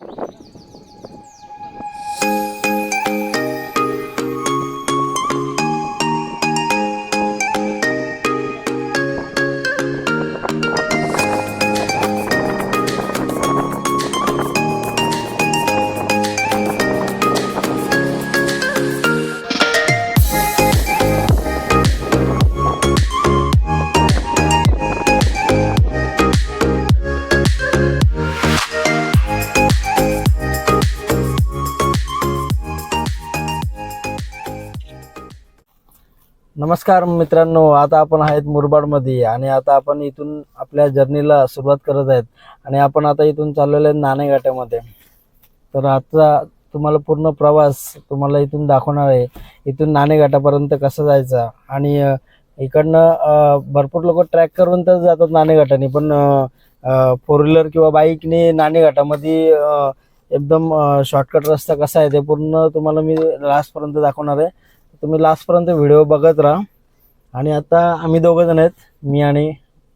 you नमस्कार मित्रांनो आता आपण आहेत मुरबाडमध्ये आणि आता आपण इथून आपल्या जर्नीला सुरुवात करत आहेत. आणि आपण आता इथून चाललेलो आहे नाणेघाटामध्ये. तर आता तुम्हाला पूर्ण प्रवास तुम्हाला इथून दाखवणार आहे. इथून नाणेघाटापर्यंत कसं जायचं? आणि इकडनं भरपूर लोक ट्रॅक करून तर जातात नाणेघाटाने पण फोर व्हीलर किंवा बाईकने नाणेघाटामध्ये एकदम शॉर्टकट रस्ता कसा आहे ते पूर्ण तुम्हाला मी लास्टपर्यंत दाखवणार आहे. तुम्ही लास्टपर्यंत व्हिडिओ बघत राहा. आणि आता आम्ही दोघं जण आहेत मी आणि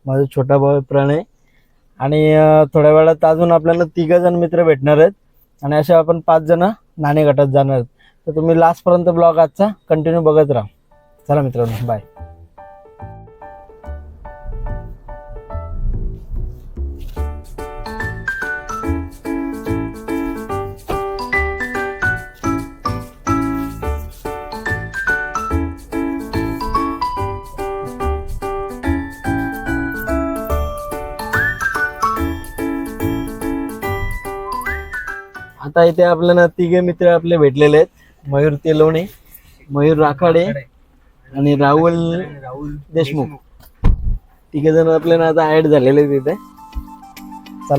माझा छोटा भाऊ प्रणय. आणि थोड्या वेळात अजून आपल्याला तिघं जण मित्र भेटणार आहेत. आणि असे आपण पाच जण गटात जाणार आहेत. तर तुम्ही लास्टपर्यंत ब्लॉग आजचा कंटिन्यू बघत राहा. चला मित्रांनो बाय आता इथे आपल्याला तिघे मित्र आपले भेटलेले आहेत. मयूर तेलवणे मयूर राखाडे आणि राहुल देशमुख. तिघे जण आपल्याला आता ऍड झालेले आहेत चल.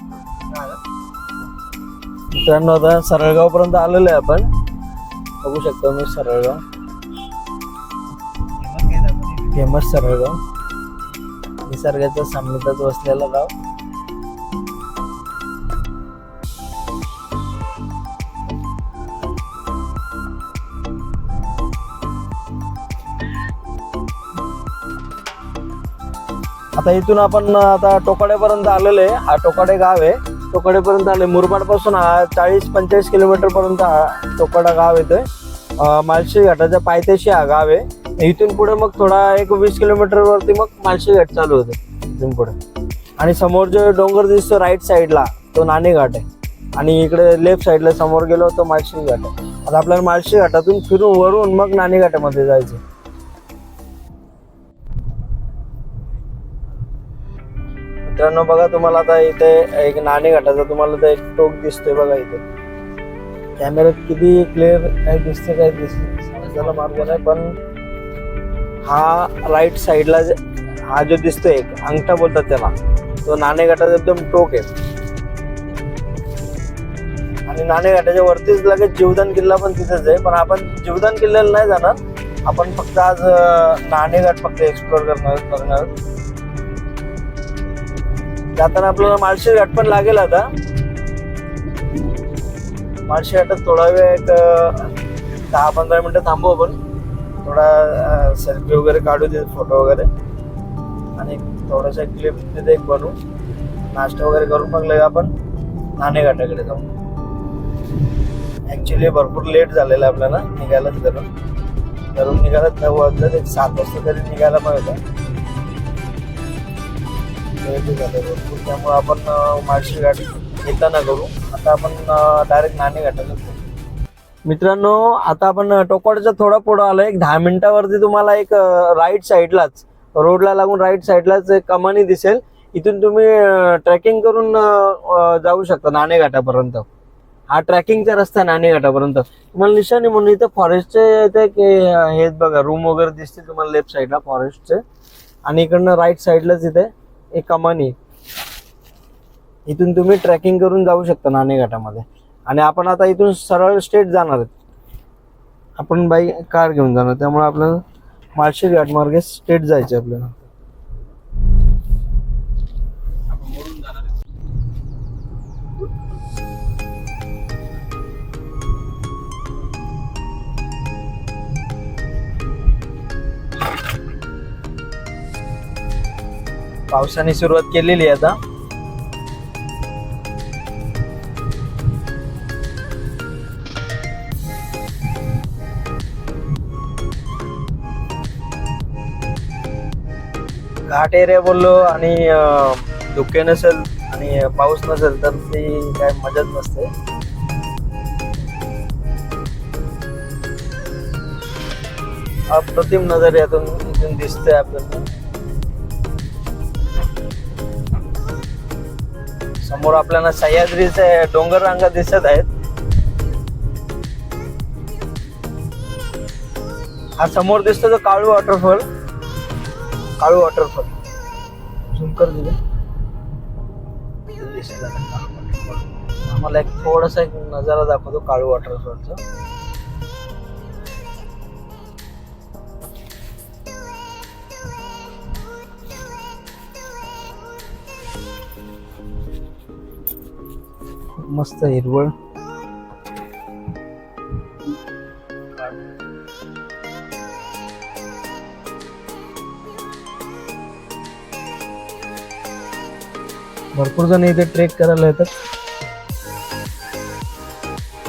मित्रांनो आता सरळगाव पर्यंत आलेलो आहे आपण. बघू शकतो मी सरळगाव. फेमस सरळगाव. निसर्गाच्या सामन्यातच वसलेलं गाव. आता इथून आपण आता टोकाड्यापर्यंत आलेलो आहे. हा टोकाडे गाव आहे. टोकाडेपर्यंत आले मुरबाडपासून हा चाळीस पंचेचाळीस किलोमीटर पर्यंत हा टोकाडा गाव येतोय. मालशी माळशी घाटाच्या पायथ्याशी हा गाव आहे. इथून पुढे मग थोडा एक वीस किलोमीटर वरती मग माळशी घाट चालू होते. इथून पुढे. आणि समोर जो डोंगर दिसतो राईट साईडला तो नाणे घाट आहे. आणि इकडे लेफ्ट साईडला समोर गेलो तो माळशी घाट आहे. आता आपल्याला माळशी घाटातून फिरून वरून मग नाणे घाटामध्ये जायचं मित्रांनो बघा तुम्हाला आता इथे एक नाणे घाटाचा तुम्हाला तर एक टोक दिसतोय बघा इथे. कॅमेऱ्यात किती क्लिअर काय दिसते काय दिसते मार्ग नाही पण हा राईट साईडला हा जो दिसतोय एक अंगठा बोलतात त्याला तो नाणे घाटाचा एकदम टोक आहे. आणि नाणे घाटाच्या वरतीच लगेच जीवदान किल्ला पण तिथेच आहे पण आपण जीवदान किल्ल्याला नाही जाणार. आपण फक्त आज नाणेघाट फक्त एक्सप्लोर करणार करणार. जाताना आपल्याला माळशे घाट पण लागेल आता. माळशे घाटात थोडा वेळ एक दहा पंधरा मिनिटं थांबू आपण. थोडा सेल्फी वगैरे काढू दे फोटो वगैरे. आणि थोडासा क्लिप तिथे एक बनवू. नाश्ता वगैरे करून मग लगे आपण. नाणे घाटाकडे जाऊ ऍक्च्युली भरपूर लेट झालेलं आहे आपल्याला. निघायलाच घरून घरून निघायला नऊ वाजता एक सात वाजता तरी निघायला पाहिजे लेट झालं भरपूर त्यामुळे आपण अं, माळशी येताना करू आता आपण डायरेक्ट नाणे घाटाला मित्रांनो आता आपण टोकवाडच्या थोडा पुढं आलो एक दहा मिनिटावरती तुम्हाला एक राईट साईडलाच रोडला लागून राईट साईडलाच एक कमानी दिसेल. इथून तुम्ही ट्रॅकिंग करून जाऊ शकता नाणेघाटापर्यंत हा ट्रॅकिंगचा रस्ता आहे तुम्हाला निशाणी म्हणून इथं फॉरेस्टचे ते हे बघा रूम वगैरे दिसते तुम्हाला लेफ्ट साईडला फॉरेस्टचे आणि इकडनं राईट साईडलाच इथे एक मनी. इथून तुम्ही ट्रॅकिंग करून जाऊ शकता नाणे घाटामध्ये. आणि आपण आता इथून सरळ स्टेट जाणार आहेत. आपण बाई कार घेऊन जाणार त्यामुळे आपल्याला माळशे घाट मार्गे स्टेट जायचे आपल्याला. पावसाने सुरुवात केलेली आहे आता. घाट एरिया बोललो आणि धुके नसेल आणि पाऊस नसेल तर ती काय मजाच नसते. अप्रतिम नजर यातून इथून दिसतंय आपल्याला. समोर आपल्याला सह्याद्रीचे डोंगर रांगा दिसत आहेत. हा समोर दिसतो तो Kalu waterfall Kalu waterfall zoom कर दिले आम्हाला एक थोडासा एक नजारा दाखवतो काळू वॉटरफॉलचा मस्त हिरवळ. भरपूर जण इथे ट्रेक करायला येतात.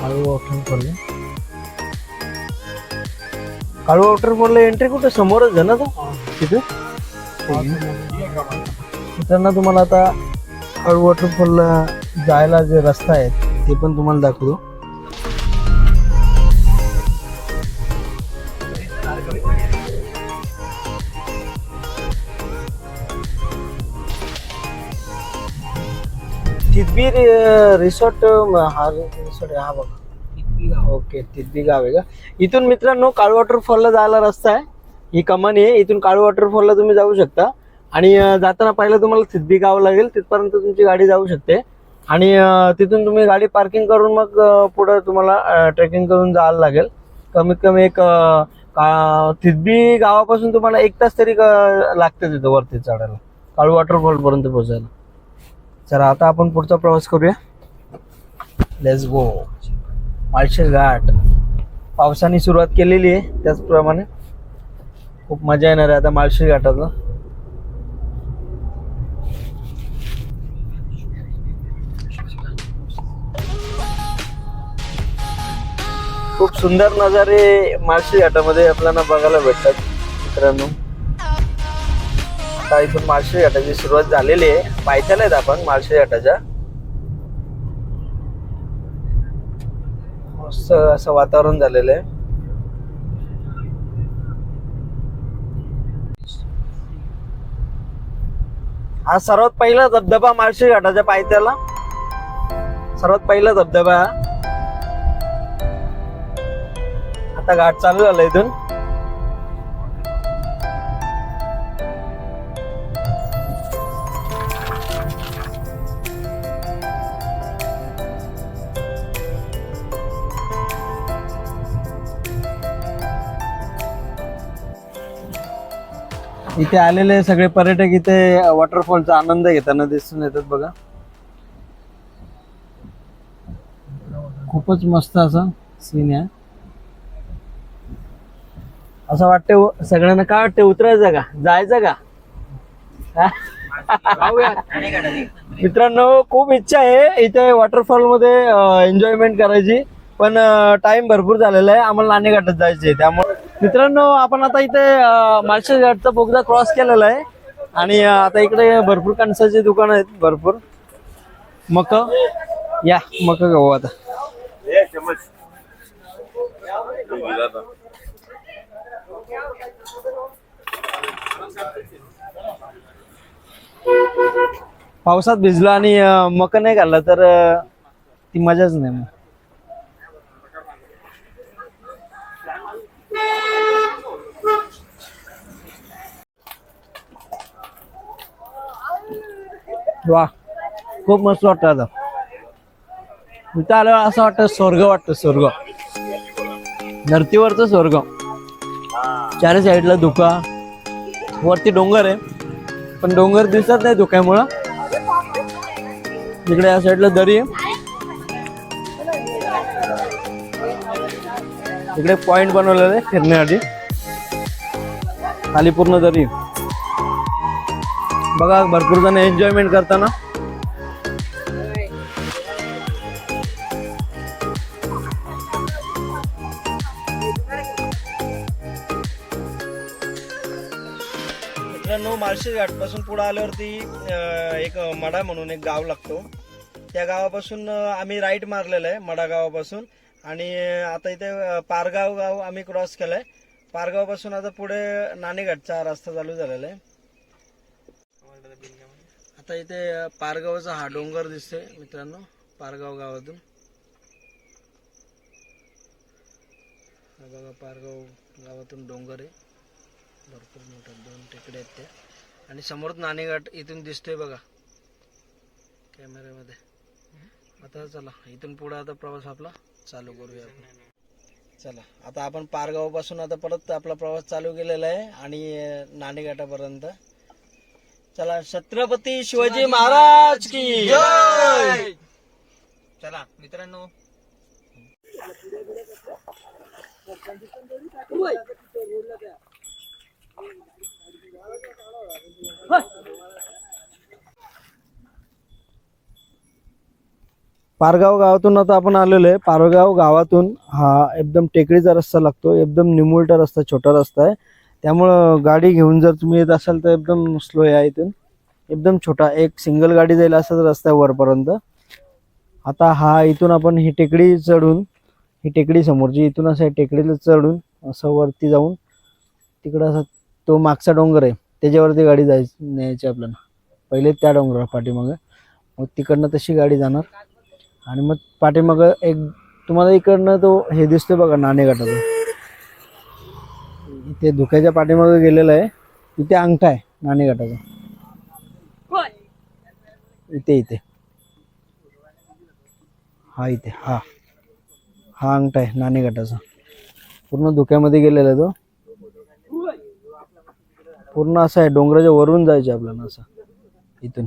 काळू वॉटरफॉल काळू वॉटरफॉलला एंट्री कुठे? समोरच आहे ना तो? तिथे? मित्रांनो तुम्हाला आता काळू वॉटरफॉलला जायला जे रस्ता आहेत ते पण तुम्हाला दाखवतो. तिथबी रिसॉर्ट हा रिसॉर्ट हा बघा. ओके तिथबी गाव आहे का? इथून मित्रांनो काळू वॉटरफॉलला जायला रस्ता आहे. ही कमानी आहे. इथून काळू वॉटरफॉलला तुम्ही जाऊ शकता. आणि जाताना पहिलं तुम्हाला सिद्धी गाव लागेल. तिथपर्यंत तुमची गाडी जाऊ शकते. आणि तिथून तुम्ही गाडी पार्किंग करून मग पुढं तुम्हाला ट्रेकिंग करून जायला लागेल. कमीत कमी एक तिथबी का गावापासून तुम्हाला एक तास तरी क- लागते तिथं वरती चढायला. काळू वॉटरफॉलपर्यंत पोहोचायला. चला आता आपण पुढचा प्रवास करूया. लेट्स गो माळशेज घाट पावसाने सुरुवात केलेली आहे त्याचप्रमाणे. खूप मजा येणार आहे आता माळशेज घाटातला खूप सुंदर नजारे माळशी घाटामध्ये आपल्याला बघायला भेटतात मित्रांनो. आता इथून माळशी घाटाची सुरुवात झालेली आहे. पायथ्याला आहेत आपण माळशी घाटाच्या. मस्त असं वातावरण झालेलं आहे. हा सर्वात पहिला धबधबा माळशी घाटाच्या पायथ्याला. सर्वात पहिला धबधबा आता घाट चालू झाला इथून. इथे आलेले सगळे पर्यटक इथे वॉटरफॉलचा आनंद घेताना दिसून येतात बघा. खूपच मस्त असा सीन आहे. असं वाटतं सगळ्यांना काय वाटतं उतरायचं का? जायचं का? मित्रांनो खूप इच्छा आहे इथे वॉटरफॉलमध्ये एन्जॉयमेंट करायची. पण टाइम भरपूर झालेला आहे. आम्हाला नाणे घाटात जायचे त्यामुळे मित्रांनो आपण आता इथे माळशेज घाटचा बोगदा क्रॉस केलेला आहे. आणि आता इकडे भरपूर कणसाची दुकान आहेत. भरपूर. मक. या मक गहू आता. पावसात भिजलो आणि मक नाही घाललं तर ती मजाच नाही मग. वा खूप मस्त वाटतं आता. इथं आल्यावर असं वाटतं स्वर्ग वाटतं स्वर्ग. धरतीवरचं स्वर्ग. चार साईडला धुका. वरती डोंगर आहे. पण डोंगर दिसत नाही धुक्यामुळं. इकडे या साईडला दरी आहे. इकडे पॉइंट बनवलेला आहे फिरण्यासाठी खाली पूर्ण दरी. बघा भरपूर जण एन्जॉयमेंट करताना. मित्रांनो माळशेज घाटपासून पुढे आल्यावरती एक मडा म्हणून एक गाव लागतो. त्या गावापासून आम्ही राईट मारलेलं आहे मडा गावापासून. आणि आता इथे पारगाव गाव आम्ही क्रॉस केलंय. आहे पारगावपासून आता पुढे नाणेघाटचा रस्ता चालू झालेला आहे. आता इथे पारगावचा हा डोंगर दिसतोय मित्रांनो पारगाव गावातून. बघा पारगाव गावातून डोंगर आहे. भरपूर मोठा दोन टेकडे आहेत त्या. आणि समोर नाणेघाट इथून दिसतोय बघा. कॅमेऱ्यामध्ये. आता चला इथून पुढे आता प्रवास आपला चालू करूया आपण. चला आता आपण पारगावपासून आता परत आपला प्रवास चालू केलेला आहे आणि नाणेघाटापर्यंत चला छत्रपती शिवाजी महाराज की जय! चला मित्रांनो. पारगाव गावातून आता आपण आलेलो आहे. पारगाव गावातून हा एकदम टेकडीचा रस्ता लागतो. एकदम निमुळटा रस्ता छोटा रस्ता आहे. त्यामुळं गाडी घेऊन जर तुम्ही येत असाल तर एकदम स्लो आहे इथून. एकदम छोटा एक सिंगल गाडी जाईल असाच रस्ता आहे वरपर्यंत. आता हा इथून आपण ही टेकडी चढून ही टेकडी समोरची इथून असं टेकडीला चढून असं वरती जाऊन तिकडं असं तो मागचा डोंगर आहे त्याच्यावरती गाडी जायची न्यायची आपल्याला. पहिले त्या डोंगरावर पाठीमागं. मग तिकडनं तशी गाडी जाणार. आणि मग पाठीमागं एक तुम्हाला इकडनं तो हे दिसतोय बघा नाणेघाटाचा. इथे धुक्याच्या पाठीमागं गेलेला आहे. इथे अंगठा आहे नाणेघाटाचा. इथे इथे. हा इथे हा. हा अंगठा आहे नाणेघाटाचा. पूर्ण धुक्यामध्ये गेलेला आहे तो. पूर्ण असं आहे डोंगराच्या वरून जायचे आपल्याला असं. इथून.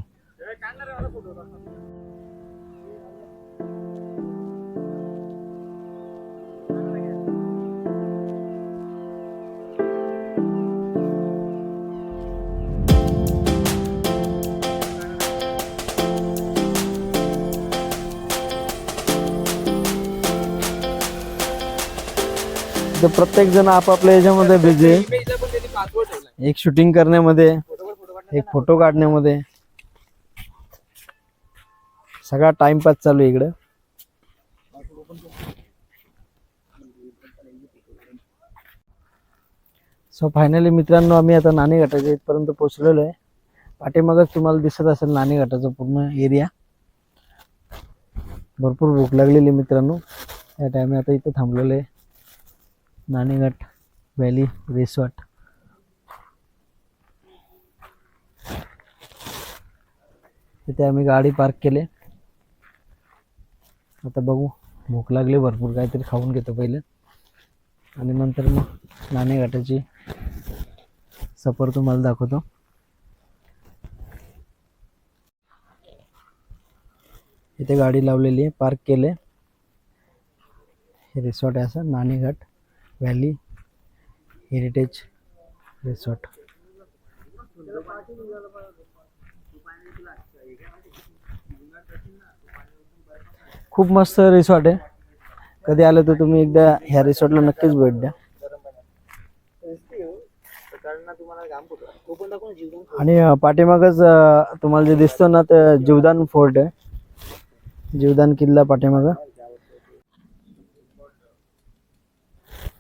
तर प्रत्येक जण आपापल्या याच्यामध्ये बिझी आहे. एक शूटिंग करण्यामध्ये एक फोटो काढण्यामध्ये. सगळा टाइमपास चालू आहे इकडं. सो फायनली मित्रांनो आम्ही आता नाणे घाटाच्या इथपर्यंत पोहोचलेलो आहे. पाठीमागच तुम्हाला दिसत असेल नाणे घाटाचा पूर्ण एरिया भरपूर भूक लागलेली आहे मित्रांनो. त्या टायमे आता इथं थांबलेलो आहे. नाणेघाट व्हॅली रिसॉर्ट तिथे आम्ही गाडी पार्क केले. आता बघू. भूक लागली भरपूर काहीतरी खाऊन घेतो पहिले. आणि नंतर मग नाणेघाटाची सफर तुम्हाला दाखवतो. इथे गाडी लावलेली आहे पार्क केले हे रिसॉर्ट आहे असं नाणेघाट व्हॅली हेरिटेज रिसॉर्ट खूप मस्त रिसॉर्ट आहे. कधी आलं तर तुम्ही एकदा ह्या रिसॉर्टला नक्कीच भेट द्या. आणि पाठीमागच तुम्हाला जे दिसतो ना ते जीवदान फोर्ट आहे. जीवदान किल्ला पाठीमागं.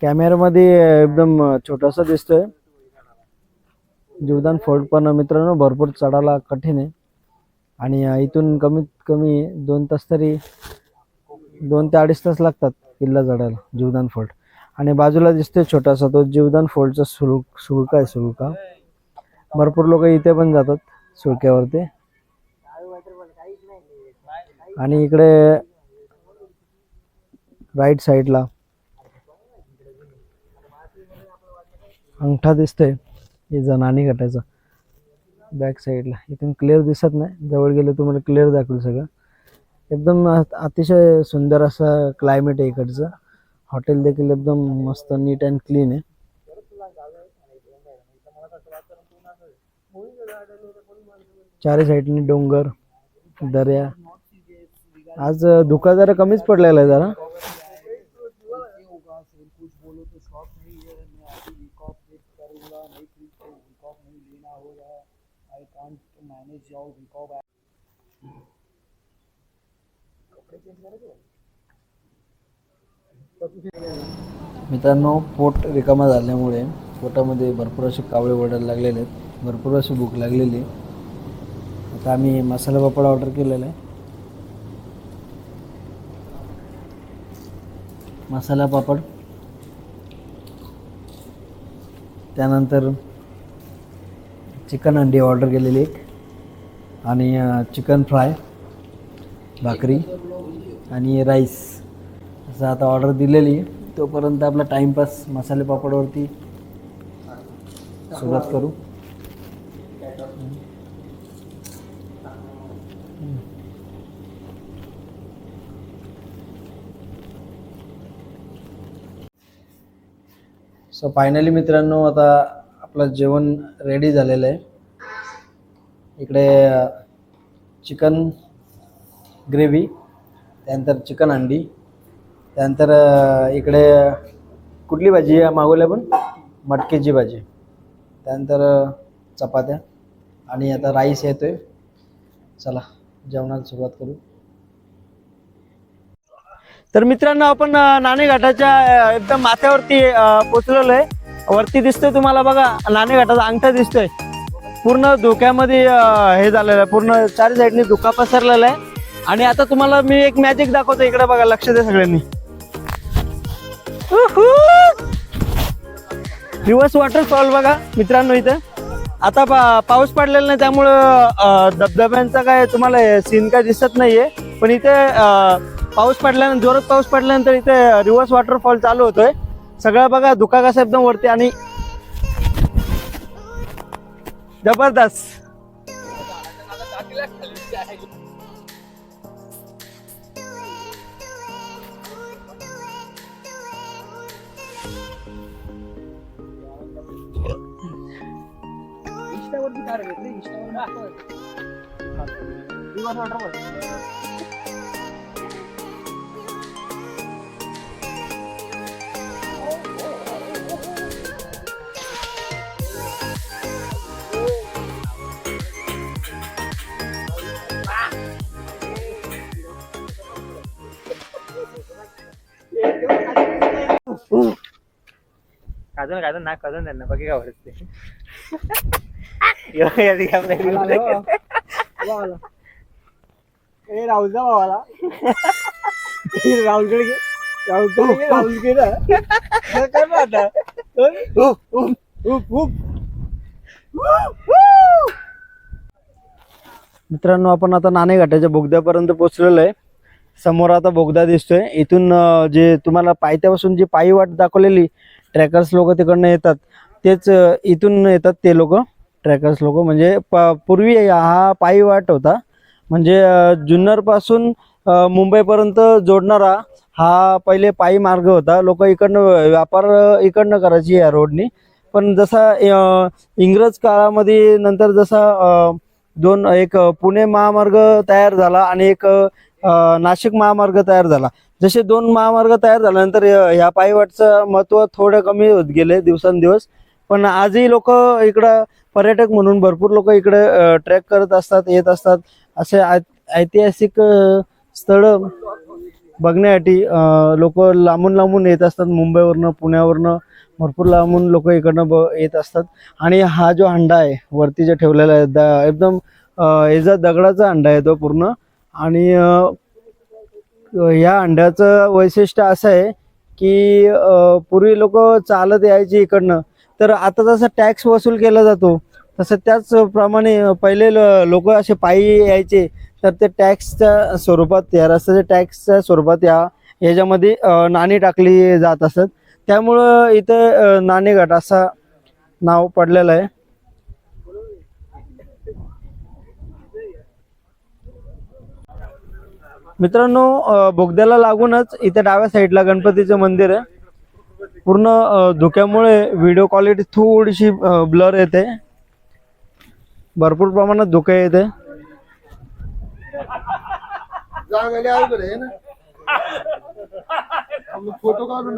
कॅमेरामध्ये एकदम छोटासा दिसतोय. जीवदान फोर्ट पण मित्रांनो भरपूर चढायला कठीण आहे. आणि इथून कमीत कमी दोन तास तरी दोन ते अडीच तास लागतात किल्ला चढायला जीवदान फोर्ट. आणि बाजूला दिसतोय छोटासा तो जीवदान फोर्टचा सुळ सुळका आहे सुळका. भरपूर लोक इथे पण जातात सुळक्यावरती. आणि इकडे राईट साईडला अंगठा दिसतोय. हे जनानी घाटाचं बॅक साईडला इथून क्लिअर दिसत नाही. जवळ गेलं तुम्हाला क्लिअर दाखवेल सगळं. एकदम अतिशय सुंदर असं क्लायमेट आहे इकडचं. हॉटेल देखील एकदम मस्त नीट अँड क्लीन आहे. चारी साईडनी डोंगर दर्या. आज धुका जरा कमीच पडलेला आहे जरा. मित्रांनो पोट रिकामा झाल्यामुळे पोटामध्ये भरपूर असे कावळे ओढायला लागलेले आहेत. भरपूर अशी भूक लागलेली आता आम्ही मसाला पापड ऑर्डर केलेला आहे. मसाला पापड. त्यानंतर चिकन अंडी ऑर्डर केलेली एक. आणि चिकन फ्राय भाकरी आणि राईस. असं आता ऑर्डर दिलेली तोपर्यंत आपला टाईमपास मसाले पापडवरती सुरुवात करू. सो फायनली मित्रांनो आता आपलं जेवण रेडी झालेलं आहे. इकडे चिकन ग्रेव्ही त्यानंतर चिकन अंडी त्यानंतर इकडे कुठली भाजी मागवली मागवल्या पण मटकीची भाजी. त्यानंतर चपात्या आणि आता राईस येतोय. चला जेवणाला सुरुवात करू. तर मित्रांनो आपण नाणेघाटाच्या एकदम माथ्यावरती पोचलेलो आहे. वरती दिसतोय तुम्हाला बघा नाणेघाटाचा अंगठा दिसतोय. पूर्ण धुक्यामध्ये हे झालेलं आहे. पूर्ण चारी साईडनी धुका पसरलेला आहे. आणि आता तुम्हाला मी एक मॅजिक दाखवतो इकडे बघा लक्ष द्या सगळ्यांनी. रिवर्स वॉटरफॉल बघा मित्रांनो इथं. आता पा पाऊस पडलेला नाही त्यामुळं धबधब्यांचा काय तुम्हाला सीन काय दिसत नाहीये. पण इथे पाऊस पडल्यानंतर जोरात पाऊस पडल्यानंतर इथे रिव्हर्स वॉटरफॉल चालू होतोय. सगळं बघा धुका कसा एकदम वरती आणि जबरदस्त. काजून काजून नाक काजून त्यांना काय यादी काम नाही दिलं. राहुलचा भावाला. राहुलकडे घे. राहुलकडे राहुल घे ना कर ना आता. मित्रांनो आपण आता नाणे घाटाच्या बोगद्यापर्यंत पोहोचलेलो आहे. समोर आता बोगदा दिसतोय. इथून अं, जे तुम्हाला पायथ्यापासून जी पायी वाट दाखवलेली ट्रॅकर्स लोक तिकडनं येतात. तेच इथून येतात ते लोक ट्रॅकर्स लोक. म्हणजे प पूर्वी हा पायी वाट होता. म्हणजे जुन्नरपासून मुंबईपर्यंत जोडणारा हा पहिले पायी मार्ग होता. लोक इकडनं व्यापार इकडनं करायची या रोडनी. पण जसा इंग्रज काळामध्ये नंतर जसा दोन एक पुणे महामार्ग तयार झाला आणि एक नाशिक महामार्ग तयार झाला. जसे दोन महामार्ग तयार झाल्यानंतर ह्या पायवाटचं महत्त्व थोडं कमी होत गेले दिवसेंदिवस. पण आजही लोक इकडं पर्यटक म्हणून भरपूर लोक इकडे ट्रॅक करत असतात येत असतात. असे ऐतिहासिक स्थळ स्थळं बघण्यासाठी लोक लांबून लांबून येत असतात. मुंबईवरनं पुण्यावरनं भरपूर लांबून लोक इकडनं ब येत असतात. आणि हा जो हंडा आहे वरती जे ठेवलेला आहे द एकदम अं, याचा दगडाचा हंडा आहे तो पूर्ण. आणि ह्या या अंड्याचं वैशिष्ट्य असं आहे की पूर्वी लोक चालत यायची इकडनं. तर आता जसं टॅक्स वसूल केला जातो तसं त्याचप्रमाणे पहिले लोक असे पायी यायचे. तर ते टॅक्सच्या स्वरूपात या रस्त्याच्या टॅक्सच्या स्वरूपात या याच्यामध्ये नाणी टाकली जात असत. त्यामुळं इथं नाणेघाट असा नाव पडलेलं आहे. मित्रांनो बोगद्याला लागूनच इथे डाव्या साईडला गणपतीचं मंदिर आहे. पूर्ण धुक्यामुळे व्हिडिओ क्वालिटी थोडीशी ब्लर येते. भरपूर प्रमाणात धुके येते. फोटो काढून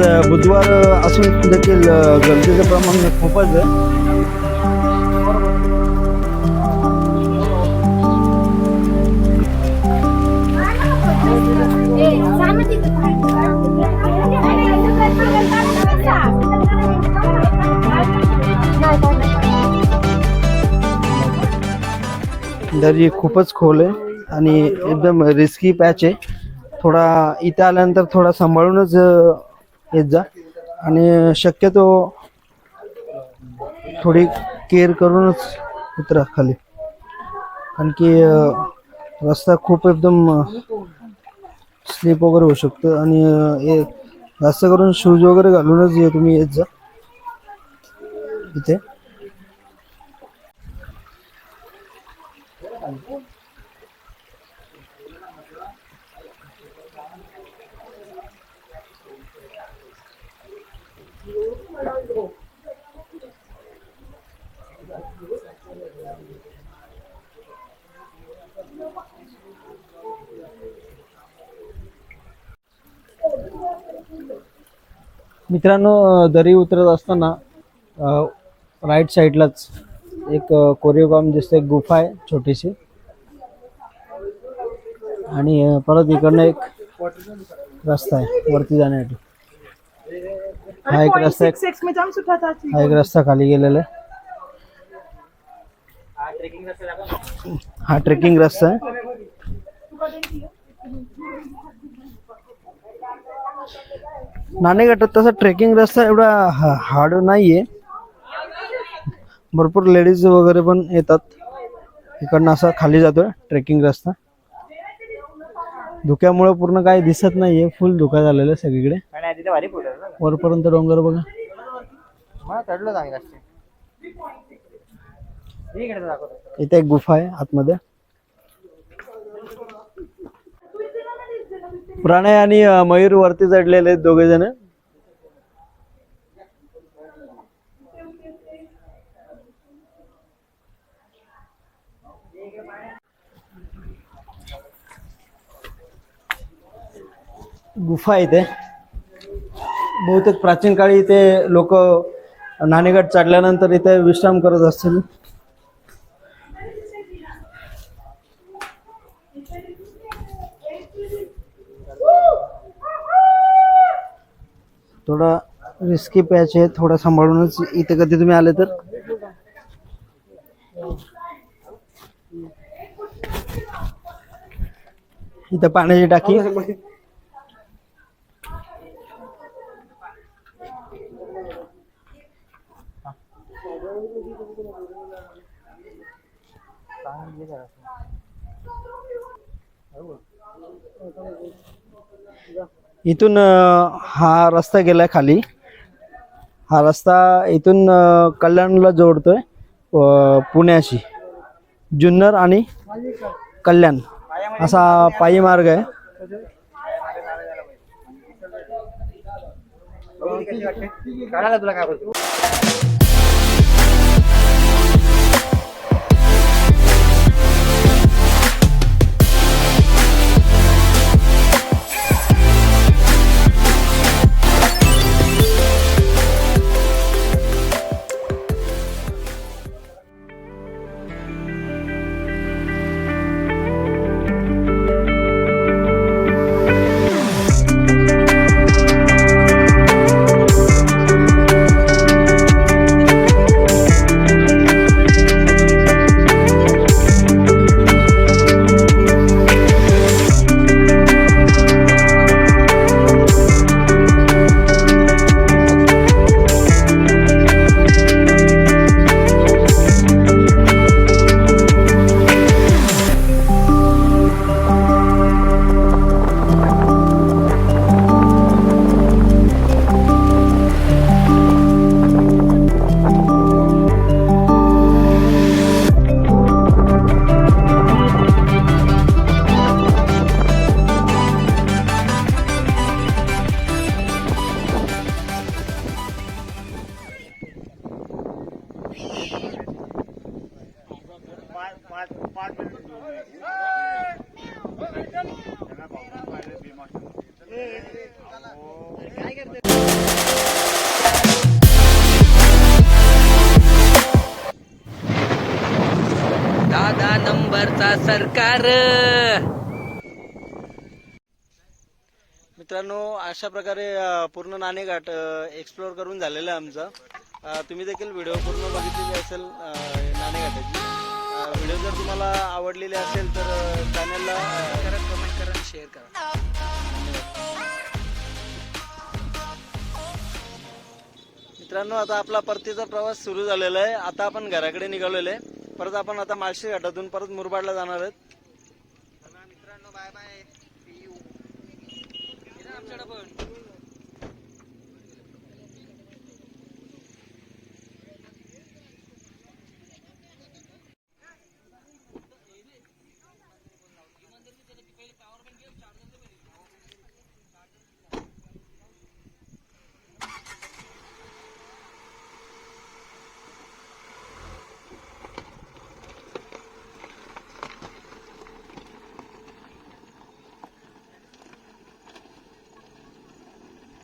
आज बुधवार असून देखील गर्दीचं प्रमाण खूपच आहे. दरी खूपच खोल आहे आणि एकदम रिस्की पॅच आहे. थोडा इथे आल्यानंतर थोडा सांभाळूनच येत जा. आणि शक्यतो थोडी केअर करूनच उतरा खाली. कारण की रस्ता खूप एकदम स्लिप वगैरे होऊ शकतं. आणि अ, जास्त करून शूज वगैरे घालूनच ये तुम्ही येत जा. इथे. मित्रांनो दरी उतरत असताना राईट साईडलाच एक कोरिओग्राम दिसते एक गुफा आहे छोटीशी. आणि परत इकडनं एक रस्ता आहे वरती जाण्यासाठी. हा एक रस्ता हा एक रस्ता खाली गेलेला आहे. हा. हा ट्रेकिंग रस्ता आहे. नाणेघाटात तसा ट्रेकिंग रस्ता एवढा हार्ड नाहीये. भरपूर लेडीज वगैरे पण येतात. इकडनं असा खाली जातोय ट्रेकिंग रस्ता. धुक्यामुळे पूर्ण काही दिसत नाहीये. फुल धुका झालेला आहे सगळीकडे. वरपर्यंत डोंगर बघा. इथे एक गुफा आहे आतमध्ये. प्रणय आणि मयूर वरती चढलेले आहेत दोघे जण. गुफा इथे. बहुतेक प्राचीन काळी इथे लोक नाणेघाट चढल्यानंतर इथे विश्राम करत असतील. थोडा रिस्की पॅच आहे थोडा सांभाळूनच इथे कधी तुम्ही आले तर. इथं पाण्याची टाकी. इथून हा रस्ता गेलाय खाली. हा रस्ता इथून कल्याणला जोडतोय पुण्याशी. जुन्नर आणि कल्याण. असा पायी मार्ग आहे. तुला काय अशा प्रकारे पूर्ण नाणेघाट एक्सप्लोअर करून झालेलं आहे आमचं. तुम्ही देखील व्हिडिओ पूर्ण बघितलेली असेल नाणेघाटाची. व्हिडिओ जर तुम्हाला आवडलेली असेल तर चॅनलला कमेंट करा आणि शेअर करा. मित्रांनो आता आपला परतीचा प्रवास सुरू झालेला आहे. आता आपण घराकडे निघालेलो आहे. परत आपण आता माळशी घाटातून परत मुरबाडला जाणार आहेत. मित्रांनो पण